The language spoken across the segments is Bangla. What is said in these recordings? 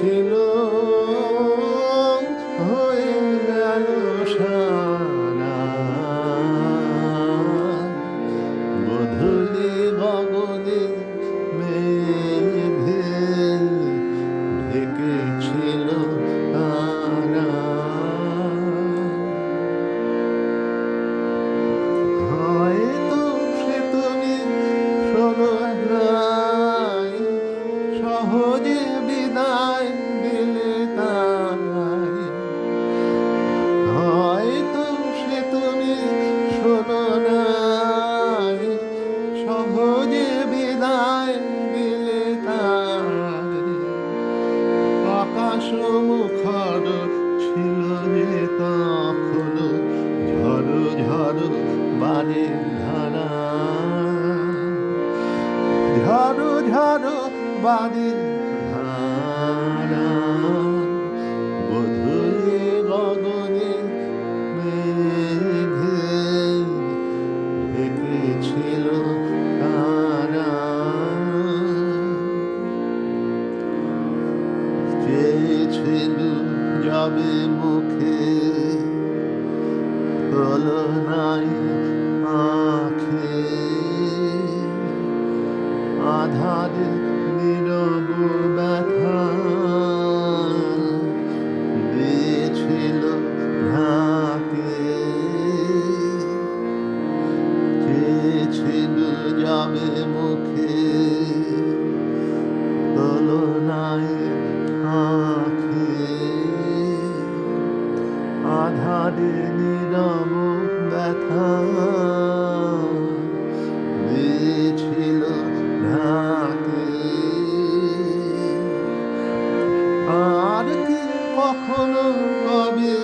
Krishna বাদের ধারা। বধুরে গগনে মেঘে ঢেকেছিল তারা। চেয়েছিল যাবে মুখে নাই আখে। আধার আধারে নীরব ব্যথা। দিয়েছিল আর কি কখনো কবে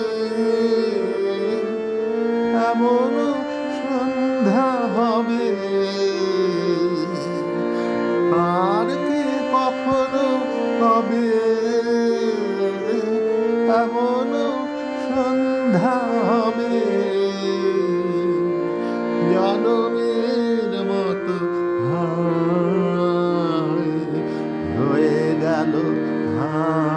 এমন সন্ধ্যা হবে। আর কি কখনো কবে এমন হবে জনমের মতো হায় গেল হারা